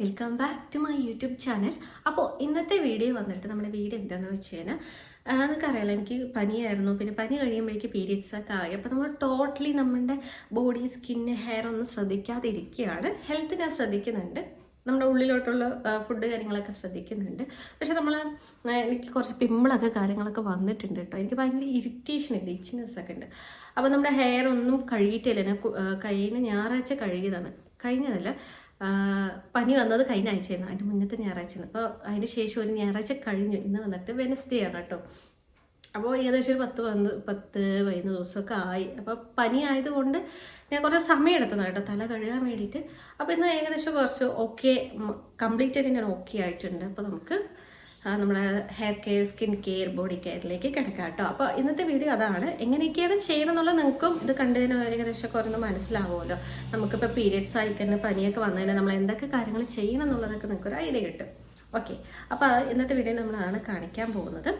Welcome back to my YouTube channel അപ്പോൾ ഇന്നത്തെ video വന്നിട്ട് നമ്മുടെ വീട് എന്താണെന്ന് വെച്ച് കഴിഞ്ഞാൽ നിനക്കറിയാലോ എനിക്ക് പനിയായിരുന്നു. പിന്നെ പനി കഴിയുമ്പോഴേക്ക് പീരിയഡ്സ് ഒക്കെ ആയി. അപ്പോൾ നമ്മൾ ടോട്ടലി നമ്മുടെ ബോഡി സ്കിന്ന് ഹെയർ ഒന്നും ശ്രദ്ധിക്കാതിരിക്കുകയാണ്. ഹെൽത്ത് ഞാൻ ശ്രദ്ധിക്കുന്നുണ്ട്. നമ്മുടെ ഉള്ളിലോട്ടുള്ള ഫുഡ് കാര്യങ്ങളൊക്കെ ശ്രദ്ധിക്കുന്നുണ്ട്. പക്ഷെ നമ്മൾ എനിക്ക് കുറച്ച് പിമ്പിളൊക്കെ കാര്യങ്ങളൊക്കെ വന്നിട്ടുണ്ട് കേട്ടോ. എനിക്ക് ഭയങ്കര ഇറിറ്റേഷൻ ഉണ്ട് ഇച്ചിനെസ് ഒക്കെ ഉണ്ട്. അപ്പോൾ നമ്മുടെ ഹെയർ ഒന്നും കഴുകിയിട്ടില്ല ഞാൻ കു- ആ, കഴിഞ്ഞ ഞായറാഴ്ച കഴുകിയതാണ്. കഴിഞ്ഞതല്ല പനി വന്നത് കഴിഞ്ഞ ആഴ്ചയായിരുന്നു. അതിന്റെ മുന്നത്തെ ഞായറാഴ്ചയാണ് അപ്പോൾ അതിന് ശേഷം ഒരു ഞായറാഴ്ച കഴിഞ്ഞു. ഇന്ന് വന്നിട്ട് വെനസ്ഡേ ആണ് കേട്ടോ. അപ്പോൾ ഏകദേശം ഒരു പത്ത് പന്ത് പത്ത് പതിനൊന്ന് ദിവസമൊക്കെ ആയി. അപ്പോൾ പനി ആയതുകൊണ്ട് ഞാൻ കുറച്ച് സമയം എടുത്തതാണ് കേട്ടോ. തല കഴുകാൻ വേണ്ടിയിട്ട്. അപ്പോൾ ഇന്ന് ഏകദേശം കുറച്ച് ഓക്കെ കംപ്ലീറ്റ് ആയിട്ട് ഞാൻ ഓക്കെ ആയിട്ടുണ്ട്. അപ്പോൾ നമുക്ക് നമ്മുടെ hair care skin care body കെയറിലേക്ക് കിടക്കാം കേട്ടോ. അപ്പോൾ ഇന്നത്തെ വീഡിയോ അതാണ്. എങ്ങനെയൊക്കെയാണ് ചെയ്യണം എന്നുള്ളത് നിങ്ങൾക്കും ഇത് കണ്ടതിന് ഏകദേശം കുറഞ്ഞ് മനസ്സിലാവുമല്ലോ. നമുക്കിപ്പോൾ പീരിയഡ്സ് ആയിക്കഴിഞ്ഞ പനിയൊക്കെ വന്നതിന് നമ്മൾ എന്തൊക്കെ കാര്യങ്ങൾ ചെയ്യണം എന്നുള്ളതൊക്കെ നിങ്ങൾക്ക് ഒരു ഐഡിയ കിട്ടും. ഓക്കെ അപ്പോൾ ഇന്നത്തെ വീഡിയോ നമ്മൾ അതാണ് കാണിക്കാൻ പോകുന്നത്.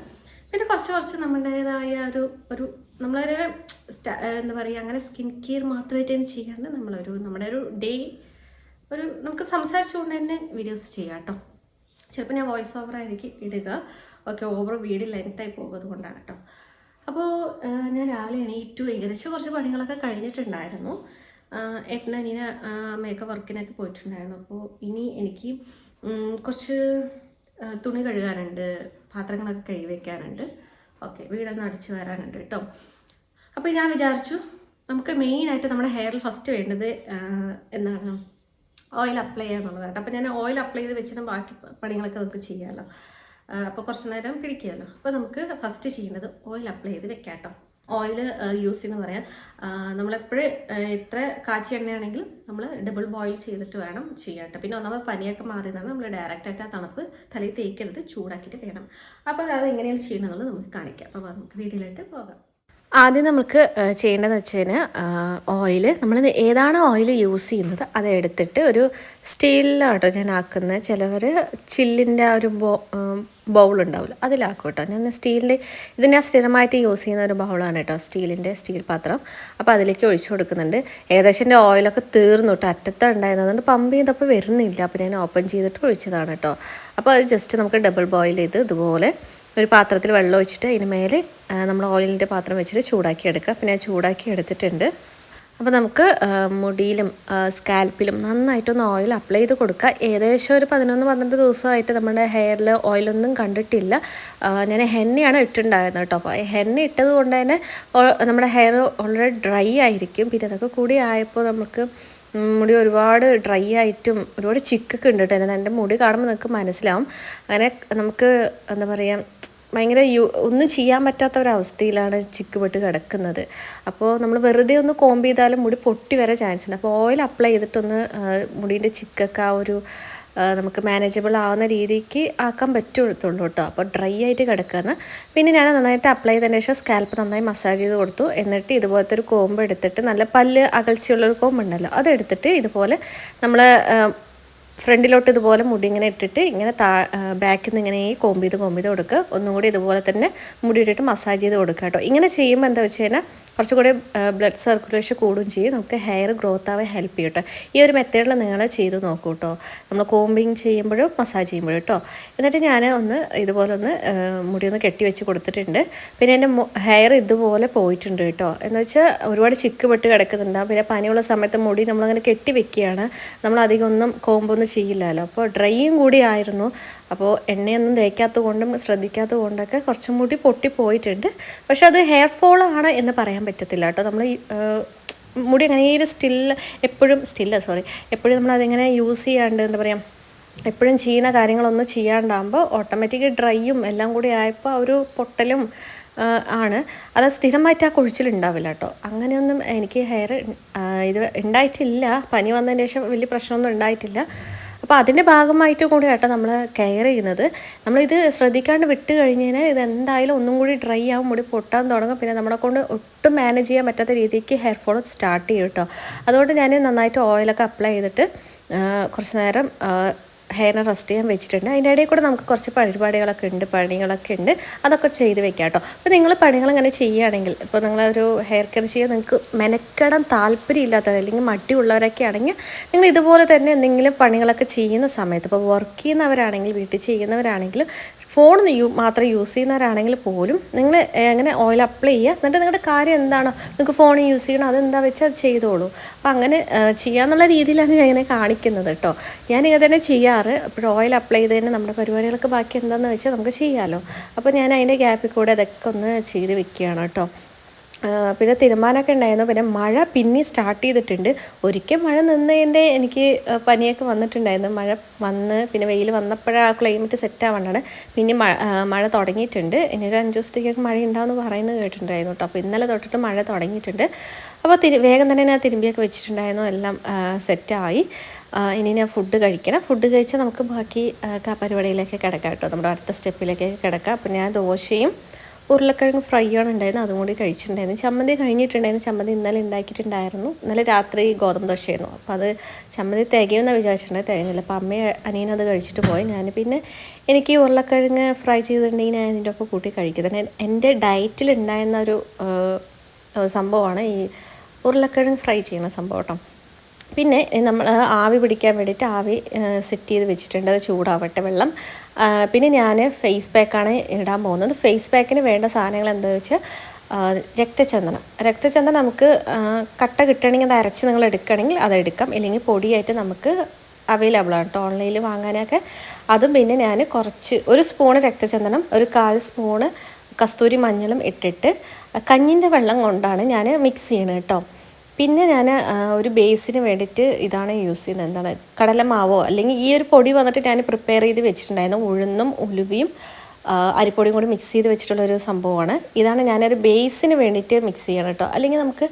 പിന്നെ കുറച്ച് കുറച്ച് നമ്മുടേതായ ഒരു ഒരു നമ്മളൊരു എന്താ പറയുക അങ്ങനെ സ്കിൻ കെയർ മാത്രമായിട്ട് ചെയ്യാണ്ട് നമ്മളൊരു നമ്മുടെ ഒരു ഡേ ഒരു നമുക്ക് സംസാരിച്ചുകൊണ്ട് തന്നെ വീഡിയോസ് ചെയ്യാം കേട്ടോ. ചിലപ്പോൾ ഞാൻ വോയിസ് ഓവർ ആയിരിക്കും ഇടുക. ഓക്കെ ഓവർ വീട് ലെങ്ത്തായി പോകുന്നത് കൊണ്ടാണ് കേട്ടോ. അപ്പോൾ ഞാൻ രാവിലെ എണീറ്റു ഏകദേശം കുറച്ച് പണികളൊക്കെ കഴിഞ്ഞിട്ടുണ്ടായിരുന്നു. ഏട്ടൻ അനിയന് മേക്കപ്പ് വർക്കിനൊക്കെ പോയിട്ടുണ്ടായിരുന്നു. അപ്പോൾ ഇനി എനിക്ക് കുറച്ച് തുണി കഴുകാനുണ്ട് പാത്രങ്ങളൊക്കെ കഴുകി വെക്കാനുണ്ട്. ഓക്കെ വീടൊന്ന് അടിച്ചു വരാനുണ്ട് കേട്ടോ. അപ്പോൾ ഞാൻ വിചാരിച്ചു നമുക്ക് മെയിനായിട്ട് നമ്മുടെ ഹെയറിൽ ഫസ്റ്റ് വേണ്ടത് എന്താണ്? ഓയിൽ അപ്ലൈ ചെയ്യാന്നുള്ളതാണ് അപ്പോൾ ഞാൻ ഓയിൽ അപ്ലൈ ചെയ്ത് വെച്ചിട്ട് ബാക്കി പണികളൊക്കെ നമുക്ക് ചെയ്യാമല്ലോ അപ്പോൾ കുറച്ച് നേരം പിടിക്കുമല്ലോ അപ്പോൾ നമുക്ക് ഫസ്റ്റ് ചെയ്യുന്നത് ഓയിൽ അപ്ലൈ ചെയ്ത് വെക്കാം കേട്ടോ ഓയിൽ യൂസ് ചെയ്യുന്ന പറയാം. നമ്മളെപ്പോഴും ഇത്ര കാച്ചി എണ്ണയാണെങ്കിൽ നമ്മൾ ഡബിൾ ബോയിൽ ചെയ്തിട്ട് വേണം ചെയ്യാട്ടോ പിന്നെ ഒന്നാമത് പനിയൊക്കെ മാറിയതാണ്. നമ്മൾ ഡയറക്റ്റ് ആയിട്ട് ആ തണുപ്പ് തലയിൽ തേക്കരുത് ചൂടാക്കിയിട്ട് വേണം. അപ്പോൾ അത് എങ്ങനെയാണ് ചെയ്യുന്നത് നമുക്ക് കാണിക്കാം. അപ്പോൾ നമുക്ക് വീട്ടിലായിട്ട് പോകാം. ആദ്യം നമുക്ക് ചെയ്യേണ്ടതെന്ന് വെച്ച് കഴിഞ്ഞാൽ ഓയിൽ നമ്മൾ ഏതാണ് ഓയിൽ യൂസ് ചെയ്യുന്നത് അത് എടുത്തിട്ട് ഒരു സ്റ്റീലിലാട്ടോ ഞാൻ ആക്കുന്നത് ചിലവർ ചില്ലിന്റെ ആ ഒരു ബോ ബൗൾ ഉണ്ടാവില്ല. അതിലാക്കും കേട്ടോ. ഞാൻ സ്റ്റീലിന്റെ ഇത് ഞാൻ സ്ഥിരമായിട്ട് യൂസ് ചെയ്യുന്ന ഒരു ബൗളാണ് കേട്ടോ സ്റ്റീലിന്റെ സ്റ്റീൽ പാത്രം. അപ്പോൾ അതിലേക്ക് ഒഴിച്ചു കൊടുക്കുന്നുണ്ട്. ഏകദേശം എന്റെ ഓയിലൊക്കെ തീർന്നു കേട്ടോ. അറ്റത്ത് ഉണ്ടായിരുന്നതുകൊണ്ട് പമ്പ് ചെയ്തപ്പോൾ വരുന്നില്ല. അപ്പോൾ ഞാൻ ഓപ്പൺ ചെയ്തിട്ട് ഒഴിച്ചതാണ് കേട്ടോ. അപ്പോൾ അത് ജസ്റ്റ് നമുക്ക് ഡബിൾ ബോയിൽ ചെയ്ത് ഇതുപോലെ ഒരു പാത്രത്തിൽ വെള്ളം ഒഴിച്ചിട്ട് അതിന് മേലെ നമ്മൾ ഓയിലിന്റെ പാത്രം വെച്ചിട്ട് ചൂടാക്കി എടുക്കുക. പിന്നെ ചൂടാക്കി എടുത്തിട്ടുണ്ട്. അപ്പോൾ നമുക്ക് മുടിയിലും സ്കാൽപ്പിലും നന്നായിട്ടൊന്ന് ഓയിൽ അപ്ലൈ ചെയ്ത് കൊടുക്കുക. ഏകദേശം ഒരു പതിനൊന്ന് പന്ത്രണ്ട് ദിവസമായിട്ട് നമ്മുടെ ഹെയറിൽ ഓയിലൊന്നും കണ്ടിട്ടില്ല. ഞാൻ ഹെന്നയാണ് ഇട്ടിട്ടുണ്ടായിരുന്നത് കേട്ടോ. അപ്പോൾ ഹെന്ന ഇട്ടത് കൊണ്ട് തന്നെ നമ്മുടെ ഹെയർ ഓൾറെഡി ഡ്രൈ ആയിരിക്കും. പിന്നെ അതൊക്കെ കൂടി ആയപ്പോൾ നമുക്ക് മുടി ഒരുപാട് ഡ്രൈ ആയിട്ടും ഒരുപാട് ചിക്കൊക്കെ ഉണ്ട് കേട്ടോ എന്റെ മുടി കാണുമ്പോൾ നിങ്ങൾക്ക് മനസ്സിലാവും. അങ്ങനെ നമുക്ക് എന്താ പറയുക ഭയങ്കര യു ഒന്നും ചെയ്യാൻ പറ്റാത്ത ഒരവസ്ഥയിലാണ് ചിക്ക് പെട്ട് കിടക്കുന്നത്. അപ്പോൾ നമ്മൾ വെറുതെ ഒന്ന് കോമ്പ് ചെയ്താലും മുടി പൊട്ടി വരെ ചാൻസ് ഉണ്ട്. അപ്പോൾ ഓയിൽ അപ്ലൈ ചെയ്തിട്ടൊന്ന് മുടീന്റെ ചിക്കൊക്കെ ആ ഒരു നമുക്ക് മാനേജബിൾ ആവുന്ന രീതിക്ക് ആക്കാൻ പറ്റുള്ളൂ കേട്ടോ അപ്പോൾ ഡ്രൈ ആയിട്ട് കിടക്കുകയാണ് പിന്നെ ഞാൻ നന്നായിട്ട് അപ്ലൈ ചെയ്തതിന് ശേഷം സ്കാൽപ്പ് നന്നായി മസാജ് ചെയ്ത് കൊടുത്തു. എന്നിട്ട് ഇതുപോലത്തെ ഒരു കോമ്പ് എടുത്തിട്ട് നല്ല പല്ല് അകൽച്ചയുള്ളൊരു കോമ്പ് ഉണ്ടല്ലോ അതെടുത്തിട്ട് ഇതുപോലെ നമ്മൾ ഫ്രണ്ടിലോട്ട് ഇതുപോലെ മുടി ഇങ്ങനെ ഇട്ടിട്ട് ഇങ്ങനെ താ ബാക്കിൽ നിന്ന് ഇങ്ങനെ കോമ്പ് ചെയ്ത് കോമ്പ് ചെയ്ത് കൊടുക്കുക. ഒന്നും കൂടി ഇതുപോലെ തന്നെ മുടി ഇട്ടിട്ട് മസാജ് ചെയ്ത് കൊടുക്കുക കേട്ടോ. ഇങ്ങനെ ചെയ്യുമ്പോൾ എന്താ വെച്ച് കഴിഞ്ഞാൽ കുറച്ചുകൂടി ബ്ലഡ് സർക്കുലേഷൻ കൂടും ചെയ്യും. നമുക്ക് ഹെയർ ഗ്രോത്ത് ആവാൻ ഹെൽപ്പ് ചെയ്യും കേട്ടോ. ഈ ഒരു മെത്തേഡിൽ നിങ്ങൾ ചെയ്ത് നോക്കൂ കേട്ടോ. നമ്മൾ കോമ്പിങ് ചെയ്യുമ്പോഴും മസാജ് ചെയ്യുമ്പോഴും കേട്ടോ. എന്നിട്ട് ഞാൻ ഒന്ന് ഇതുപോലെ ഒന്ന് മുടി ഒന്ന് കെട്ടി വെച്ച് കൊടുത്തിട്ടുണ്ട്. പിന്നെ എന്റെ ഹെയർ ഇതുപോലെ പോയിട്ടുണ്ട് കേട്ടോ. എന്ന് വെച്ചാൽ ഒരുപാട് ചിക്ക് പെട്ട് കിടക്കുന്നുണ്ടാവും പിന്നെ പനിയുള്ള സമയത്ത് മുടി നമ്മളങ്ങനെ കെട്ടി വെക്കുകയാണ്. നമ്മൾ അധികം ഒന്നും കോമ്പൊന്നും ചെയ്യില്ലല്ലോ. അപ്പോൾ ഡ്രൈയും കൂടി ആയിരുന്നു. അപ്പോൾ എണ്ണയൊന്നും തേക്കാത്തത് കൊണ്ടും ശ്രദ്ധിക്കാത്തത് കൊണ്ടൊക്കെ കുറച്ചും കൂടി പൊട്ടിപ്പോയിട്ടുണ്ട് പക്ഷെ അത് ഹെയർ ഫോൾ ആണ് എന്ന് പറയാൻ പറ്റത്തില്ല കേട്ടോ. നമ്മൾ മുടി അങ്ങനെ ഒരു സ്റ്റിൽ എപ്പോഴും സ്റ്റില്ല സോറി എപ്പോഴും നമ്മൾ അതിങ്ങനെ യൂസ് ചെയ്യാണ്ട് എന്താ പറയുക എപ്പോഴും ചെയ്യുന്ന കാര്യങ്ങളൊന്നും ചെയ്യാണ്ടാകുമ്പോൾ ഓട്ടോമാറ്റിക് ഡ്രൈയും എല്ലാം കൂടി ആയപ്പോൾ ഒരു പൊട്ടലും ആണ്. അത് സ്ഥിരമായിട്ട് ആ കുഴിച്ചിലുണ്ടാവില്ല കേട്ടോ. അങ്ങനെയൊന്നും എനിക്ക് ഹെയർ ഇത് ഉണ്ടായിട്ടില്ല. പനി വന്നതിന് ശേഷം വലിയ പ്രശ്നമൊന്നും ഉണ്ടായിട്ടില്ല. അപ്പോൾ അതിന്റെ ഭാഗമായിട്ട് കൂടി കേട്ടോ നമ്മൾ കെയർ ചെയ്യുന്നത്. നമ്മളിത് ശ്രദ്ധിക്കാണ്ട് വിട്ട് കഴിഞ്ഞാൽ ഇത് എന്തായാലും ഒന്നും കൂടി ഡ്രൈ ആവും മുടി പൊട്ടാൻ തുടങ്ങും. പിന്നെ നമ്മളെ കൊണ്ട് ഒട്ടും മാനേജ് ചെയ്യാൻ പറ്റാത്ത രീതിക്ക് ഹെയർ ഫോൾ സ്റ്റാർട്ട് ചെയ്യും കേട്ടോ. അതുകൊണ്ട് ഞാൻ നന്നായിട്ട് ഓയിലൊക്കെ അപ്ലൈ ചെയ്തിട്ട് കുറച്ച് നേരം ഹെയറിനെ റെസ്റ്റ് ചെയ്യാൻ വെച്ചിട്ടുണ്ട്. അതിന്റെ ഇടയിൽ കൂടെ നമുക്ക് കുറച്ച് പരിപാടികളൊക്കെ ഉണ്ട് പണികളൊക്കെ ഉണ്ട്. അതൊക്കെ ചെയ്ത് വെക്കാം കേട്ടോ. അപ്പോൾ നിങ്ങൾ പണികൾ അങ്ങനെ ചെയ്യുകയാണെങ്കിൽ ഇപ്പോൾ നിങ്ങളൊരു ഹെയർ കെയർ ചെയ്യാൻ നിങ്ങൾക്ക് മെനക്കെടാൻ താല്പര്യമില്ലാത്തവർ അല്ലെങ്കിൽ മടിയുള്ളവരൊക്കെ ആണെങ്കിൽ നിങ്ങൾ ഇതുപോലെ തന്നെ എന്തെങ്കിലും പണികളൊക്കെ ചെയ്യുന്ന സമയത്ത് ഇപ്പോൾ വർക്ക് ചെയ്യുന്നവരാണെങ്കിൽ വീട്ടിൽ ചെയ്യുന്നവരാണെങ്കിലും ഫോൺ മാത്രം യൂസ് ചെയ്യുന്നവരാണെങ്കിൽ പോലും നിങ്ങൾ എങ്ങനെ ഓയിൽ അപ്ലൈ ചെയ്യുക. എന്നിട്ട് നിങ്ങളുടെ കാര്യം എന്താണോ നിങ്ങൾക്ക് ഫോൺ യൂസ് ചെയ്യണം അതെന്താ വെച്ചാൽ അത് ചെയ്തോളൂ. അപ്പോൾ അങ്ങനെ ചെയ്യാന്നുള്ള രീതിയിലാണ് ഞാൻ ഇങ്ങനെ കാണിക്കുന്നത് കേട്ടോ. ഞാൻ ഇങ്ങനെ തന്നെ ചെയ്യാറ്. ഇപ്പോൾ ഓയിൽ അപ്ലൈ ചെയ്ത് തന്നെ നമ്മുടെ പരിപാടികളൊക്കെ ബാക്കി എന്താണെന്ന് വെച്ചാൽ നമുക്ക് ചെയ്യാമല്ലോ അപ്പോൾ ഞാൻ അതിന്റെ ഗ്യാപ്പിൽ കൂടെ അതൊക്കെ ഒന്ന് ചെയ്ത് വെക്കുകയാണ് കേട്ടോ. പിന്നെ തീരുമാനമൊക്കെ ഉണ്ടായിരുന്നു. പിന്നെ മഴ പിന്നെ സ്റ്റാർട്ട് ചെയ്തിട്ടുണ്ട്. ഒരിക്കൽ മഴ നിന്നതിന്റെ എനിക്ക് ആ, പനിയൊക്കെ വന്നിട്ടുണ്ടായിരുന്നു. മഴ വന്ന് പിന്നെ വെയിൽ വന്നപ്പോഴാ ക്ലൈമറ്റ് സെറ്റ് ആവേണ്ടതാണ് പിന്നെ മഴ ആ, മഴ തുടങ്ങിയിട്ടുണ്ട്. ഇനി ഒരു അഞ്ച് ദിവസത്തേക്കൊക്കെ മഴ ഉണ്ടാവുമെന്ന് പറയുന്നത് കേട്ടിട്ടുണ്ടായിരുന്നു കേട്ടോ അപ്പോൾ ഇന്നലെ തൊട്ടിട്ട് മഴ തുടങ്ങിയിട്ടുണ്ട്. അപ്പോൾ തിരി വേഗം തന്നെ ഞാൻ തിരുമ്പിയൊക്കെ വെച്ചിട്ടുണ്ടായിരുന്നു. എല്ലാം സെറ്റായി ഇനി ഞാൻ ഫുഡ് കഴിക്കണം. ഫുഡ് കഴിച്ചാൽ നമുക്ക് ബാക്കി ആ, പരിപാടിയിലേക്ക് കിടക്കാം കേട്ടോ നമ്മുടെ അടുത്ത സ്റ്റെപ്പിലേക്ക് കിടക്കാം. അപ്പോൾ ഞാൻ ദോശയും ഉരുളക്കിഴങ്ങ് ഫ്രൈ ആണ് ഉണ്ടായിരുന്നത് അതും കൂടി കഴിച്ചിട്ടുണ്ടായിരുന്നു. ചമ്മന്തി കഴിഞ്ഞിട്ടുണ്ടായിരുന്നു. ചമ്മന്തി ഇന്നലെ ഉണ്ടാക്കിയിട്ടുണ്ടായിരുന്നു. ഇന്നലെ രാത്രി ഗോതമ്പ് ദോശയായിരുന്നു. അപ്പോൾ അത് ചമ്മന്തി തികയുമെന്ന് വിചാരിച്ചിട്ടുണ്ടായി തികയുന്നില്ല. അപ്പോൾ അമ്മയും അനിയനും അത് കഴിച്ചിട്ട് പോയി. ഞാൻ പിന്നെ എനിക്ക് ഉരുളക്കിഴങ്ങ് ഫ്രൈ ചെയ്തിട്ടുണ്ടെങ്കിൽ ഞാൻ ഇതിന്റെ ഒപ്പം കൂട്ടി കഴിക്കുന്നത് എന്റെ ഡയറ്റിൽ ഉണ്ടായിരുന്ന ഒരു സംഭവമാണ് ഈ ഉരുളക്കിഴങ്ങ് ഫ്രൈ ചെയ്യുന്ന സംഭവം കേട്ടോ. പിന്നെ നമ്മൾ ആവി പിടിക്കാൻ വേണ്ടിയിട്ട് ആവി സെറ്റ് ചെയ്ത് വെച്ചിട്ടുണ്ട്. അത് ചൂടാവട്ടെ വെള്ളം. പിന്നെ ഞാൻ ഫേസ് പാക്കാണ് ഇടാൻ പോകുന്നത്. ഫേസ് പാക്കിന് വേണ്ട സാധനങ്ങൾ എന്താ വെച്ചാൽ രക്തചന്ദനം. രക്തചന്ദനം നമുക്ക് കട്ട കിട്ടണമെങ്കിൽ അത് അരച്ച് നിങ്ങൾ എടുക്കണമെങ്കിൽ അതെടുക്കാം ഇല്ലെങ്കിൽ പൊടിയായിട്ട് നമുക്ക് അവൈലബിൾ ആണ് കേട്ടോ. ഓൺലൈനിൽ വാങ്ങാനൊക്കെ. അതും പിന്നെ ഞാൻ കുറച്ച് ഒരു സ്പൂണ് രക്തചന്ദനം ഒരു കാൽ സ്പൂണ് കസ്തൂരി മഞ്ഞളും ഇട്ടിട്ട് കഞ്ഞിന്റെ വെള്ളം കൊണ്ടാണ് ഞാൻ മിക്സ് ചെയ്യണത് കേട്ടോ. പിന്നെ ഞാൻ ഒരു ബേസിന് വേണ്ടിയിട്ട് ഇതാണ് യൂസ് ചെയ്യുന്നത്. എന്താണ്? കടലമാവോ? അല്ലെങ്കിൽ ഈ ഒരു പൊടി വന്നിട്ട് ഞാൻ പ്രിപ്പയർ ചെയ്ത് വെച്ചിട്ടുണ്ടായിരുന്നു. ഉഴുന്നും ഉലുവയും അരിപ്പൊടിയും കൂടി മിക്സ് ചെയ്ത് വെച്ചിട്ടുള്ള ഒരു സംഭവമാണ്. ഇതാണ് ഞാനൊരു ബേസിന് വേണ്ടിയിട്ട് മിക്സ് ചെയ്യണം കേട്ടോ. അല്ലെങ്കിൽ നമുക്ക്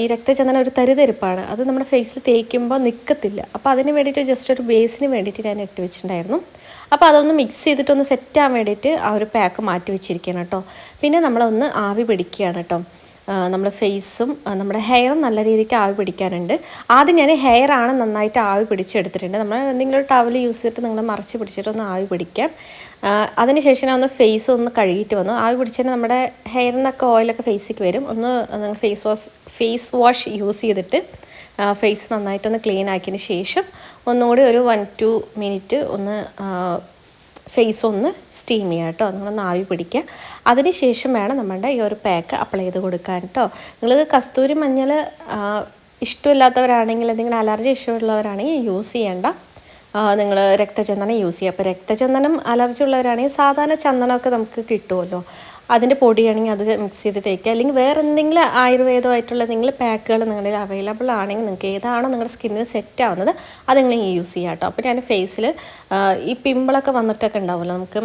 ഈ രക്തചന്ദനം ഒരു തരിതരിപ്പാണ്. അത് നമ്മുടെ ഫേസിൽ തേക്കുമ്പോൾ നിൽക്കത്തില്ല അപ്പോൾ അതിന് വേണ്ടിയിട്ട് ജസ്റ്റ് ഒരു ബേസിന് വേണ്ടിയിട്ട് ഞാൻ ഇട്ട് വെച്ചിട്ടുണ്ടായിരുന്നു. അപ്പോൾ അതൊന്ന് മിക്സ് ചെയ്തിട്ടൊന്ന് സെറ്റ് ആവാൻ വേണ്ടിയിട്ട് ആ ഒരു പാക്ക് മാറ്റി വെച്ചിരിക്കുകയാണ് കേട്ടോ. പിന്നെ നമ്മളൊന്ന് ആവി പിടിക്കുകയാണ് കേട്ടോ. നമ്മുടെ ഫേസും നമ്മുടെ ഹെയറും നല്ല രീതിക്ക് ആവി പിടിക്കാനുണ്ട് ആദ്യം ഞാൻ ഹെയറാണ് നന്നായിട്ട് ആവി പിടിച്ചെടുത്തിട്ടുണ്ട്. നമ്മൾ എന്തെങ്കിലും ഒരു ടവൽ യൂസ് ചെയ്തിട്ട് നിങ്ങൾ മറച്ച് പിടിച്ചിട്ട് ഒന്ന് ആവി പിടിക്കാം. അതിനുശേഷം ഞാൻ ഒന്ന് ഫേസ് ഒന്ന് കഴുകിയിട്ട് വന്നു. ആവി പിടിച്ചാൽ നമ്മുടെ ഹെയറിൽ നിന്നൊക്കെ ഓയിലൊക്കെ ഫേസിലേക്ക് വരും. ഒന്ന് നിങ്ങൾ face wash face wash use ചെയ്തിട്ട് ഫേസ് നന്നായിട്ടൊന്ന് ക്ലീൻ ആക്കിയതിന് ശേഷം ഒന്നുകൂടി ഒരു വൺ ടു മിനിറ്റ് ഒന്ന് ഫേസ് ഒന്ന് സ്റ്റീം ചെയ്യുക കേട്ടോ. നിങ്ങളൊന്ന് ആവി പിടിക്കുക. അതിന് ശേഷം വേണം നമ്മളുടെ ഈ ഒരു പാക്ക് അപ്ലൈ ചെയ്ത് കൊടുക്കാൻ കേട്ടോ. നിങ്ങൾ കസ്തൂരി മഞ്ഞൾ ഇഷ്ടമില്ലാത്തവരാണെങ്കിൽ എന്തെങ്കിലും അലർജി ഇഷ്ടമുള്ളവരാണെങ്കിൽ യൂസ് ചെയ്യേണ്ട. നിങ്ങൾ രക്തചന്ദനം യൂസ് ചെയ്യുക. അപ്പോൾ രക്തചന്ദനം അലർജി ഉള്ളവരാണെങ്കിൽ സാധാരണ ചന്ദനമൊക്കെ നമുക്ക് കിട്ടുമല്ലോ. അതിന്റെ പൊടിയാണെങ്കിൽ അത് മിക്സ് ചെയ്ത് തേക്കുക. അല്ലെങ്കിൽ വേറെ എന്തെങ്കിലും ആയുർവേദമായിട്ടുള്ള എന്തെങ്കിലും പാക്കുകൾ നിങ്ങളുടെ അവൈലബിൾ ആണെങ്കിൽ നിങ്ങൾക്ക് ഏതാണോ നിങ്ങളുടെ സ്കിന്നിന് സെറ്റ് ആവുന്നത് അത് നിങ്ങൾ യൂസ് ചെയ്യുക കേട്ടോ. അപ്പോൾ ഞാൻ ഫേസിൽ ഈ പിമ്പിളൊക്കെ വന്നിട്ടൊക്കെ ഉണ്ടാവുമല്ലോ നമുക്ക്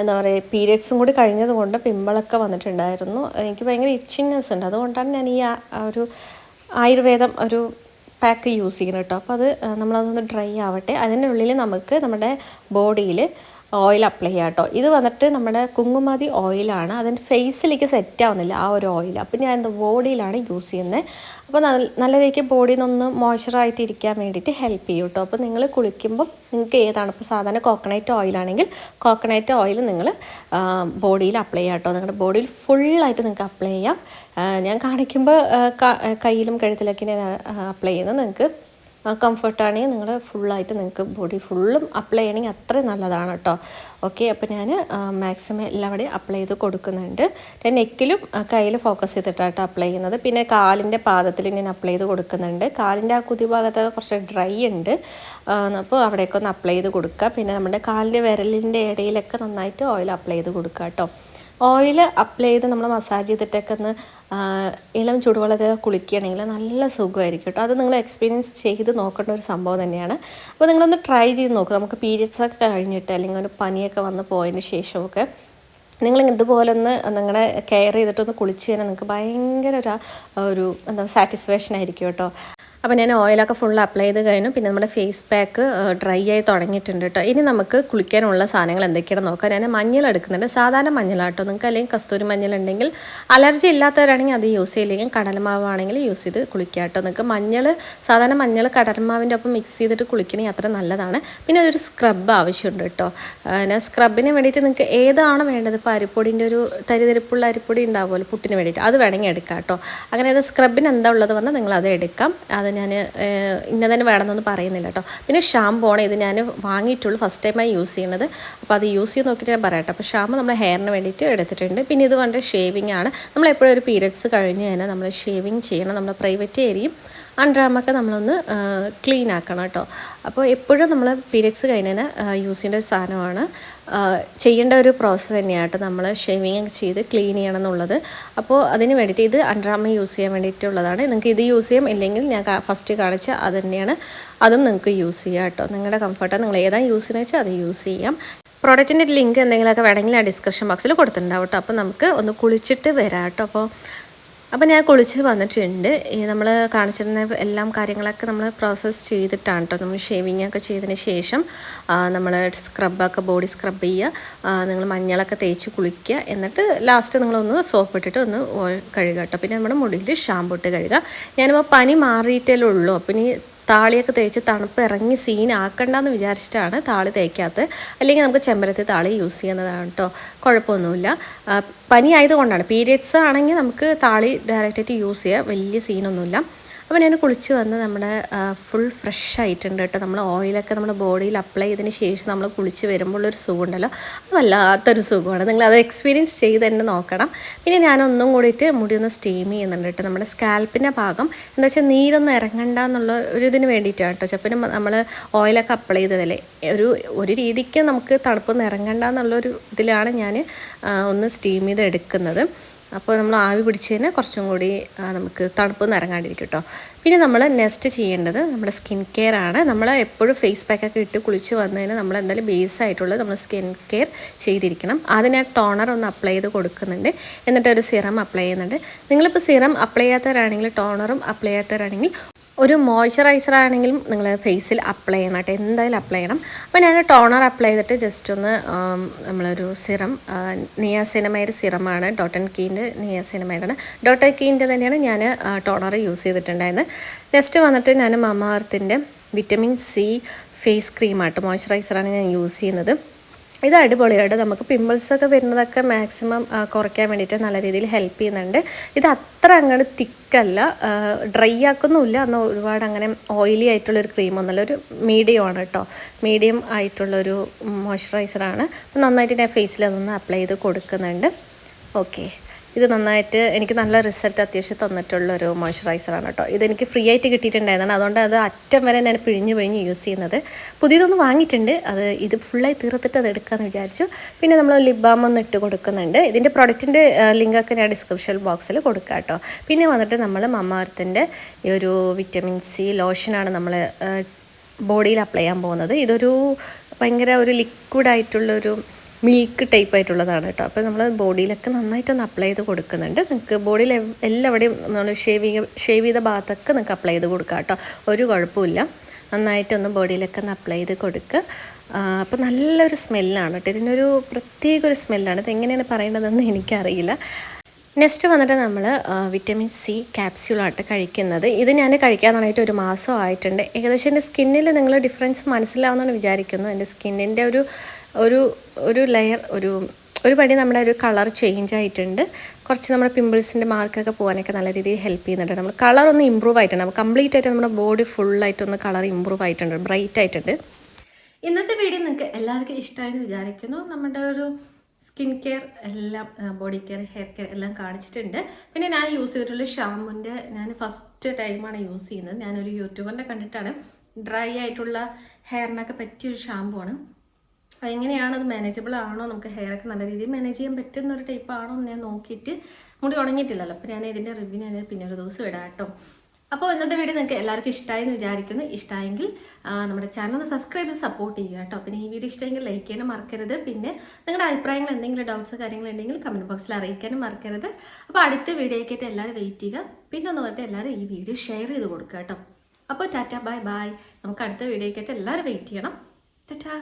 എന്താ പറയുക പീരിയഡ്സും കൂടി കഴിഞ്ഞത് കൊണ്ട് പിമ്പിളൊക്കെ വന്നിട്ടുണ്ടായിരുന്നു. എനിക്ക് ഭയങ്കര ഇച്ചിനെസ് ഉണ്ട്. അതുകൊണ്ടാണ് ഞാൻ ഈ ഒരു ആയുർവേദം ഒരു പാക്ക് യൂസ് ചെയ്യുന്നത് കേട്ടോ. അപ്പോൾ അത് നമ്മളതൊന്ന് ഡ്രൈ ആവട്ടെ. അതിനുള്ളിൽ നമുക്ക് നമ്മുടെ ബോഡിയിൽ ഓയിൽ അപ്ലൈ ചെയ്യാം കേട്ടോ. ഇത് വന്നിട്ട് നമ്മുടെ കുങ്കുമാതി ഓയിലാണ് അതിന്റെ ഫേസിലേക്ക് സെറ്റ് ആവുന്നില്ല ആ ഒരു ഓയിൽ അപ്പോൾ ഞാൻ എന്താ ബോഡിയിലാണ് യൂസ് ചെയ്യുന്നത് അപ്പോൾ നല്ല രീതിക്ക് ബോഡിയിൽ നിന്നൊന്ന് മോയ്സ്ചറായിട്ട് ഇരിക്കാൻ വേണ്ടിയിട്ട് ഹെൽപ്പ് ചെയ്യും കേട്ടോ അപ്പോൾ നിങ്ങൾ കുളിക്കുമ്പോൾ നിങ്ങൾക്ക് ഏതാണ്? ഇപ്പോൾ സാധാരണ കോക്കനട്ട് ഓയിലാണെങ്കിൽ കോക്കനട്ട് ഓയിൽ നിങ്ങൾ ബോഡിയിൽ അപ്ലൈ ചെയ്യാം കേട്ടോ നിങ്ങളുടെ ബോഡിയിൽ ഫുള്ളായിട്ട് നിങ്ങൾക്ക് അപ്ലൈ ചെയ്യാം. ഞാൻ കാണിക്കുമ്പോൾ കയ്യിലും കഴുത്തിലൊക്കെ അപ്ലൈ ചെയ്യുന്നത് നിങ്ങൾക്ക് കംഫർട്ടാണെങ്കിൽ നിങ്ങൾ ഫുള്ളായിട്ട് നിങ്ങൾക്ക് ബോഡി ഫുള്ളും അപ്ലൈ ചെയ്യണമെങ്കിൽ അത്രയും നല്ലതാണ് കേട്ടോ ഓക്കെ അപ്പോൾ ഞാൻ മാക്സിമം എല്ലാവിടെയും അപ്ലൈ ചെയ്ത് കൊടുക്കുന്നുണ്ട്. ഞാൻ നെക്കിലും കയ്യിൽ ഫോക്കസ് ചെയ്തിട്ടാട്ടോ അപ്ലൈ ചെയ്യുന്നത്. പിന്നെ കാലിന്റെ പാദത്തിൽ ഞാൻ അപ്ലൈ ചെയ്ത് കൊടുക്കുന്നുണ്ട്. കാലിന്റെ ആ കുതി ഭാഗത്തൊക്കെ കുറച്ച് ഡ്രൈ ഉണ്ട്. അപ്പോൾ അവിടെയൊക്കെ ഒന്ന് അപ്ലൈ ചെയ്ത് കൊടുക്കുക. പിന്നെ നമ്മുടെ കാലിന്റെ വിരലിന്റെ ഇടയിലൊക്കെ നന്നായിട്ട് ഓയിൽ അപ്ലൈ ചെയ്ത് കൊടുക്കുക കേട്ടോ ഓയിൽ അപ്ലൈ ചെയ്ത് നമ്മൾ മസാജ് ചെയ്തിട്ടൊക്കെ ഒന്ന് ഇളം ചൂടുവെള്ളത്തിൽ കുളിക്കുകയാണെങ്കിൽ നല്ല സുഖമായിരിക്കും കേട്ടോ. അത് നിങ്ങൾ എക്സ്പീരിയൻസ് ചെയ്ത് നോക്കേണ്ട ഒരു സംഭവം തന്നെയാണ്. അപ്പോൾ നിങ്ങളൊന്ന് ട്രൈ ചെയ്ത് നോക്കുക നമുക്ക് പീരിയഡ്സ് ഒക്കെ കഴിഞ്ഞിട്ട് അല്ലെങ്കിൽ ഒരു പനിയൊക്കെ വന്ന് പോയതിന് ശേഷമൊക്കെ നിങ്ങൾ ഇതുപോലെ ഒന്ന് നിങ്ങളുടെ കെയർ ചെയ്തിട്ടൊന്ന് കുളിച്ച് കഴിഞ്ഞാൽ നിങ്ങൾക്ക് ഭയങ്കര ഒരു ഒരു എന്താ സാറ്റിസ്ഫാക്ഷൻ ആയിരിക്കും കേട്ടോ. അപ്പോൾ ഞാൻ ഓയിലൊക്കെ ഫുൾ അപ്ലൈ ചെയ്ത് കഴിഞ്ഞു. പിന്നെ നമ്മുടെ ഫേസ് പാക്ക് ഡ്രൈ ആയി തുടങ്ങിയിട്ടുണ്ട് കേട്ടോ ഇനി നമുക്ക് കുളിക്കാനുള്ള സാധനങ്ങൾ എന്തൊക്കെയാണ് നോക്കാം. ഞാൻ മഞ്ഞൾ എടുക്കുന്നുണ്ട്. സാധാരണ മഞ്ഞളാട്ടോ. നിങ്ങൾക്ക് അല്ലെങ്കിൽ കസ്തൂരി മഞ്ഞൾ ഉണ്ടെങ്കിൽ അലർജി ഇല്ലാത്തവരാണെങ്കിൽ അത് യൂസ് ചെയ്യില്ലെങ്കിൽ കടലമാവാണെങ്കിൽ യൂസ് ചെയ്ത് കുളിക്കുക കേട്ടോ നിങ്ങൾക്ക് മഞ്ഞൾ സാധാരണ മഞ്ഞൾ കടലമാവിന്റെ ഒപ്പം മിക്സ് ചെയ്തിട്ട് കുളിക്കണമെങ്കിൽ അത്ര നല്ലതാണ്. പിന്നെ അതൊരു സ്ക്രബ് ആവശ്യമുണ്ട് കേട്ടോ പിന്നെ സ്ക്രബിന് വേണ്ടിയിട്ട് നിങ്ങൾക്ക് ഏതാണ് വേണ്ടത്? ഇപ്പോൾ അരിപ്പൊടിന്റെ ഒരു തരിതരിപ്പുള്ള അരിപ്പൊടി ഉണ്ടാവുമല്ലോ പുട്ടിന് വേണ്ടിയിട്ട്. അത് വേണമെങ്കിൽ എടുക്കാം കേട്ടോ അങ്ങനെ അത് സ്ക്രബിന് എന്താ ഉള്ളത് പറഞ്ഞാൽ നിങ്ങൾ അത് എടുക്കാം. അത് ഞാൻ ഇന്നതന്നെ വേണമെന്നൊന്നും പറയുന്നില്ല കേട്ടോ. പിന്നെ ഷാമ്പൂ ആണ് ഇത് ഞാൻ വാങ്ങിയിട്ടുള്ളൂ ഫസ്റ്റ് ടൈമായി യൂസ് ചെയ്യുന്നത് അപ്പോൾ അത് യൂസ് ചെയ്ത് നോക്കിയിട്ട് ഞാൻ പറയട്ടെ. അപ്പോൾ ഷാമ്പു നമ്മൾ ഹെയറിന് വേണ്ടിയിട്ട് എടുത്തിട്ടുണ്ട്. പിന്നെ ഇത് കൊണ്ട് ഷേവിംഗ് ആണ്. നമ്മൾ എപ്പോഴും ഒരു പീരിയഡ്സ് കഴിഞ്ഞ് കഴിഞ്ഞാൽ നമ്മൾ ഷേവിങ് ചെയ്യണം. നമ്മുടെ പ്രൈവറ്റ് ഏരിയയും അൺഡ്രാമൊക്കെ നമ്മളൊന്ന് ക്ലീൻ ആക്കണം കേട്ടോ. അപ്പോൾ എപ്പോഴും നമ്മൾ പീരിയഡ്സ് കഴിഞ്ഞതിന് യൂസ് ചെയ്യേണ്ട ഒരു സാധനമാണ്. ചെയ്യേണ്ട ഒരു പ്രോസസ്സ് തന്നെയാണ് കേട്ടോ നമ്മൾ ഷേവിങ് ചെയ്ത് ക്ലീൻ ചെയ്യണം എന്നുള്ളത്. അപ്പോൾ അതിന് വേണ്ടിയിട്ട് ഇത് അൺഡ്രാമ യൂസ് ചെയ്യാൻ വേണ്ടിയിട്ടുള്ളതാണ്. നിങ്ങൾക്ക് ഇത് യൂസ് ചെയ്യാം ഇല്ലെങ്കിൽ ഞാൻ ഫസ്റ്റ് കാണിച്ച അത് തന്നെയാണ്. അതും നിങ്ങൾക്ക് യൂസ് ചെയ്യാം കേട്ടോ. നിങ്ങളുടെ കംഫർട്ടാണ് നിങ്ങൾ ഏതാണ് യൂസ് ചെയ്യുന്നത് വെച്ചാൽ അത് യൂസ് ചെയ്യാം. പ്രോഡക്റ്റിന്റെ ലിങ്ക് എന്തെങ്കിലുമൊക്കെ വേണമെങ്കിൽ ആ ഡിസ്ക്രിപ്ഷൻ ബോക്സിൽ കൊടുത്തിട്ടുണ്ടാവും കേട്ടോ. അപ്പോൾ നമുക്ക് ഒന്ന് കുളിച്ചിട്ട് വരാം കേട്ടോ. അപ്പോൾ അപ്പോൾ ഞാൻ കുളിച്ച് വന്നിട്ടുണ്ട്. നമ്മൾ കാണിച്ചിരുന്ന എല്ലാം കാര്യങ്ങളൊക്കെ നമ്മൾ പ്രോസസ്സ് ചെയ്തിട്ടാണ് കേട്ടോ നമ്മൾ ഷേവിങ് ഒക്കെ ചെയ്തതിന് ശേഷം നമ്മൾ സ്ക്രബൊക്കെ ബോഡി സ്ക്രബ് ചെയ്യുക. നിങ്ങൾ മഞ്ഞളൊക്കെ തേച്ച് കുളിക്കുക. എന്നിട്ട് ലാസ്റ്റ് നിങ്ങളൊന്ന് സോപ്പ് ഇട്ടിട്ട് ഒന്ന് കഴുകുക കേട്ടോ പിന്നെ നമ്മുടെ മുടിയിൽ ഷാമ്പു ഇട്ട് കഴുകുക. ഞാനിപ്പോൾ പനി മാറിയിട്ടേ ഉള്ളൂ. അപ്പം ഇനി താളിയൊക്കെ തേച്ച് തണുപ്പ് ഇറങ്ങി സീൻ ആക്കണ്ടെന്ന് വിചാരിച്ചിട്ടാണ് താളി തേക്കാത്തത്. അല്ലെങ്കിൽ നമുക്ക് ചെമ്പരത്തി താളി യൂസ് ചെയ്യുന്നതാണ് കേട്ടോ കുഴപ്പമൊന്നുമില്ല. പനി ആയതുകൊണ്ടാണ് പീരിയഡ്സ് ആണെങ്കിൽ നമുക്ക് താളി ഡയറക്റ്റായിട്ട് യൂസ് ചെയ്യാം. വലിയ സീനൊന്നുമില്ല. അപ്പോൾ ഞാൻ കുളിച്ച് വന്ന് നമ്മുടെ ഫുൾ ഫ്രഷ് ആയിട്ടുണ്ട് കേട്ടോ. നമ്മൾ ഓയിലൊക്കെ നമ്മുടെ ബോഡിയിൽ അപ്ലൈ ചെയ്തതിന് ശേഷം നമ്മൾ കുളിച്ച് വരുമ്പോൾ ഒരു സുഖമുണ്ടല്ലോ. അത് വല്ലാത്തൊരു സുഖമാണ്. നിങ്ങൾ അത് എക്സ്പീരിയൻസ് ചെയ്ത് തന്നെ നോക്കണം. പിന്നെ ഞാനൊന്നും കൂടിയിട്ട് മുടി ഒന്ന് സ്റ്റീം ചെയ്യുന്നുണ്ട് കേട്ടോ. നമ്മുടെ സ്കാൽപ്പിന്റെ ഭാഗം എന്താ വെച്ചാൽ നീരൊന്നും ഇറങ്ങണ്ട എന്നുള്ള ഒരു ഇതിന് വേണ്ടിയിട്ടാണ് കേട്ടോ. ചെപ്പിന് നമ്മൾ ഓയിലൊക്കെ അപ്ലൈ ചെയ്തതല്ലേ ഒരു ഒരു രീതിക്ക് നമുക്ക് തണുപ്പൊന്നും ഇറങ്ങണ്ട എന്നുള്ളൊരു ഇതിലാണ് ഞാൻ ഒന്ന് സ്റ്റീം ചെയ്ത് എടുക്കുന്നത് അപ്പോൾ നമ്മൾ ആവി പിടിച്ചതിന് കുറച്ചും കൂടി നമുക്ക് തണുപ്പ് ഇറങ്ങാണ്ടിരിക്കും കേട്ടോ പിന്നെ നമ്മൾ നെക്സ്റ്റ് ചെയ്യേണ്ടത് നമ്മുടെ സ്കിൻ കെയർ ആണ്. നമ്മൾ എപ്പോഴും ഫേസ് പാക്കൊക്കെ ഇട്ട് കുളിച്ച് വന്നതിന് നമ്മൾ എന്തായാലും ബേസ് ആയിട്ടുള്ളത് നമ്മൾ സ്കിൻ കെയർ ചെയ്തിരിക്കണം. അതിന് ടോണർ ഒന്ന് അപ്ലൈ ചെയ്ത് കൊടുക്കുന്നുണ്ട്. എന്നിട്ട് ഒരു സിറം അപ്ലൈ ചെയ്യുന്നുണ്ട്. നിങ്ങളിപ്പോൾ സിറം അപ്ലൈ ചെയ്യാത്തവരാണെങ്കിൽ ടോണറും അപ്ലൈ ചെയ്യാത്തവരാണെങ്കിൽ ഒരു മോയ്സ്ചറൈസർ ആണെങ്കിലും നിങ്ങൾ ഫേസിൽ അപ്ലൈ ചെയ്യണം കേട്ടോ. എന്തായാലും അപ്ലൈ ചെയ്യണം. അപ്പോൾ ഞാൻ ടോണർ അപ്ലൈ ചെയ്തിട്ട് ജസ്റ്റ് ഒന്ന് നമ്മളൊരു സിറം നിയാസിനമൈഡ് സിറമാണ് ഡോട്ടൻ കീന്റെ നിയാസിനമൈഡാണ് ഡോട്ടൻ കീന്റെ തന്നെയാണ് ഞാൻ ടോണർ യൂസ് ചെയ്തിട്ടുണ്ടായിരുന്നത്. നെക്സ്റ്റ് വന്നിട്ട് ഞാൻ മമാർത്തിന്റെ വിറ്റമിൻ സി ഫേസ് ക്രീമായിട്ട് മോയ്സ്ചറൈസറാണ് ഞാൻ യൂസ് ചെയ്യുന്നത്. ഇത് അടിപൊളിയായിട്ട് നമുക്ക് പിമ്പിൾസൊക്കെ വരുന്നതൊക്കെ മാക്സിമം കുറയ്ക്കാൻ വേണ്ടിയിട്ട് നല്ല രീതിയിൽ ഹെൽപ്പ് ചെയ്യുന്നുണ്ട്. ഇത് അത്ര അങ്ങോട്ട് തിക്കല്ല ഡ്രൈ ആക്കുന്നുമില്ല എന്നാൽ ഒരുപാട് അങ്ങനെ ഓയിലി ആയിട്ടുള്ളൊരു ക്രീമൊന്നുമല്ല ഒരു മീഡിയം ആണ് കേട്ടോ മീഡിയം ആയിട്ടുള്ളൊരു മോയ്സ്ചറൈസറാണ് നന്നായിട്ട് ഞാൻ ഫേസിൽ അതൊന്ന് അപ്ലൈ ചെയ്ത് കൊടുക്കുന്നുണ്ട്. ഓക്കെ ഇത് നന്നായിട്ട് എനിക്ക് നല്ല റിസൾട്ട് അത്യാവശ്യം തന്നിട്ടുള്ള ഒരു മോയ്സ്ചറൈസറാണ് കേട്ടോ. ഇതെനിക്ക് ഫ്രീ ആയിട്ട് കിട്ടിയിട്ടുണ്ടായതാണ് അതുകൊണ്ട് അത് അറ്റം വരെ ഞാൻ പിഴിഞ്ഞ് പിഴിഞ്ഞ് യൂസ് ചെയ്യുന്നത്. പുതിയതൊന്ന് വാങ്ങിയിട്ടുണ്ട്. അത് ഇത് ഫുള്ളായി തീർത്തിട്ട് അത് എടുക്കാമെന്ന് വിചാരിച്ചു. പിന്നെ നമ്മൾ ലിപ് ബാം ഒന്ന് ഇട്ട് കൊടുക്കുന്നുണ്ട്. ഇതിന്റെ പ്രൊഡക്റ്റിന്റെ ലിങ്കൊക്കെ ഞാൻ ഡിസ്ക്രിപ്ഷൻ ബോക്സിൽ കൊടുക്കാം കേട്ടോ. പിന്നെ വന്നിട്ട് നമ്മൾ മമ്മാർത്തിന്റെ ഈ ഒരു വിറ്റമിൻ സി ലോഷനാണ് നമ്മൾ ബോഡിയിൽ അപ്ലൈ ചെയ്യാൻ പോകുന്നത്. ഇതൊരു ഭയങ്കര ഒരു ലിക്വിഡായിട്ടുള്ളൊരു മിൽക്ക് ടൈപ്പ് ആയിട്ടുള്ളതാണ് കേട്ടോ. അപ്പോൾ നമ്മൾ ബോഡിയിലൊക്കെ നന്നായിട്ടൊന്ന് അപ്ലൈ ചെയ്ത് കൊടുക്കുന്നുണ്ട്. നിങ്ങൾക്ക് ബോഡിയിൽ എല്ലാവിടെയും നമ്മൾ ഷേവ് ഷേവ് ചെയ്ത ഭാഗത്തൊക്കെ നിങ്ങൾക്ക് അപ്ലൈ ചെയ്ത് കൊടുക്കാം കേട്ടോ. ഒരു കുഴപ്പമില്ല. നന്നായിട്ടൊന്ന് ബോഡിയിലൊക്കെ ഒന്ന് അപ്ലൈ ചെയ്ത് കൊടുക്കുക അപ്പോൾ നല്ലൊരു സ്മെല്ലാണ് കേട്ടോ. ഇതിനൊരു പ്രത്യേക ഒരു സ്മെല്ലാണ്. ഇത് എങ്ങനെയാണ് പറയേണ്ടതെന്ന് എനിക്കറിയില്ല. നെക്സ്റ്റ് വന്നിട്ട് നമ്മൾ വിറ്റമിൻ സി ക്യാപ്സ്യൂളായിട്ട് കഴിക്കുന്നത്. ഇത് ഞാൻ കഴിക്കാൻ തുടങ്ങിയിട്ട് ഒരു മാസം ആയിട്ടുണ്ട്. ഏകദേശം എന്റെ സ്കിന്നിൽ നിങ്ങൾ ഡിഫറൻസ് മനസ്സിലാവുന്നതെന്ന് വിചാരിക്കുന്നു. എന്റെ സ്കിന്നിന്റെ ഒരു ഒരു ഒരു ലെയർ ഒരു ഒരു പടി നമ്മുടെ ഒരു കളർ ചേഞ്ച് ആയിട്ടുണ്ട്. കുറച്ച് നമ്മുടെ പിമ്പിൾസിന്റെ മാർക്കൊക്കെ പോകാനൊക്കെ നല്ല രീതിയിൽ ഹെൽപ്പ് ചെയ്യുന്നുണ്ട്. നമ്മൾ കളർ ഒന്ന് ഇമ്പ്രൂവ് ആയിട്ടുണ്ട്. നമ്മൾ കംപ്ലീറ്റ് ആയിട്ട് നമ്മുടെ ബോഡി ഫുള്ളായിട്ടൊന്ന് കളർ ഇമ്പ്രൂവ് ആയിട്ടുണ്ട്. ബ്രൈറ്റ് ആയിട്ടുണ്ട്. ഇന്നത്തെ വീഡിയോ നിങ്ങൾക്ക് എല്ലാവർക്കും ഇഷ്ടമായെന്ന് വിചാരിക്കുന്നു. നമ്മുടെ ഒരു സ്കിൻ കെയർ എല്ലാം ബോഡി കെയർ ഹെയർ കെയർ എല്ലാം കാണിച്ചിട്ടുണ്ട്. പിന്നെ ഞാൻ യൂസ് ചെയ്തിട്ടുള്ള ഷാമ്പുവിന്റെ ഞാൻ ഫസ്റ്റ് ടൈമാണ് യൂസ് ചെയ്യുന്നത്. ഞാനൊരു യൂട്യൂബറിനെ കണ്ടിട്ടാണ്. ഡ്രൈ ആയിട്ടുള്ള ഹെയറിനൊക്കെ പറ്റിയൊരു ഷാമ്പു ആണ്. എങ്ങനെയാണ് അത് മാനേജബിൾ ആണോ? നമുക്ക് ഹെയർ ഒക്കെ നല്ല രീതിയിൽ മാനേജ് ചെയ്യാൻ പറ്റുന്ന ഒരു ടൈപ്പ് ആണോ എന്ന് ഞാൻ നോക്കിയിട്ട് മുടി ഉണങ്ങിയിട്ടില്ലല്ലോ. അപ്പോൾ ഞാൻ ഇതിന്റെ റിവ്യൂ ഞാൻ പിന്നെ ഒരു ദിവസം ഇടാം കേട്ടോ. അപ്പോൾ ഇന്നത്തെ വീഡിയോ നിങ്ങൾക്ക് എല്ലാവർക്കും ഇഷ്ടമായി എന്ന് വിചാരിക്കുന്നു ഇഷ്ടമായെങ്കിൽ നമ്മുടെ ചാനൽ ഒന്ന് സബ്സ്ക്രൈബ് ചെയ്ത് സപ്പോർട്ട് ചെയ്യുക കേട്ടോ. പിന്നെ ഈ വീഡിയോ ഇഷ്ടമെങ്കിൽ ലൈക്ക് ചെയ്യാനും മറക്കരുത്. പിന്നെ നിങ്ങളുടെ അഭിപ്രായങ്ങൾ എന്തെങ്കിലും ഡൗട്ട്സ് കാര്യങ്ങളുണ്ടെങ്കിൽ കമന്റ് ബോക്സിൽ അറിയിക്കാനും മറക്കരുത്. അപ്പോൾ അടുത്ത വീഡിയോയ്ക്കായിട്ട് എല്ലാവരും വെയിറ്റ് ചെയ്യുക. പിന്നെ ഒന്ന് പറഞ്ഞിട്ട് എല്ലാവരും ഈ വീഡിയോ ഷെയർ ചെയ്ത് കൊടുക്കുക കേട്ടോ. അപ്പോൾ ടാറ്റ ബൈ ബൈ നമുക്ക് അടുത്ത വീഡിയോയ്ക്കായിട്ട് എല്ലാവരും വെയിറ്റ് ചെയ്യണം. ടാറ്റാ.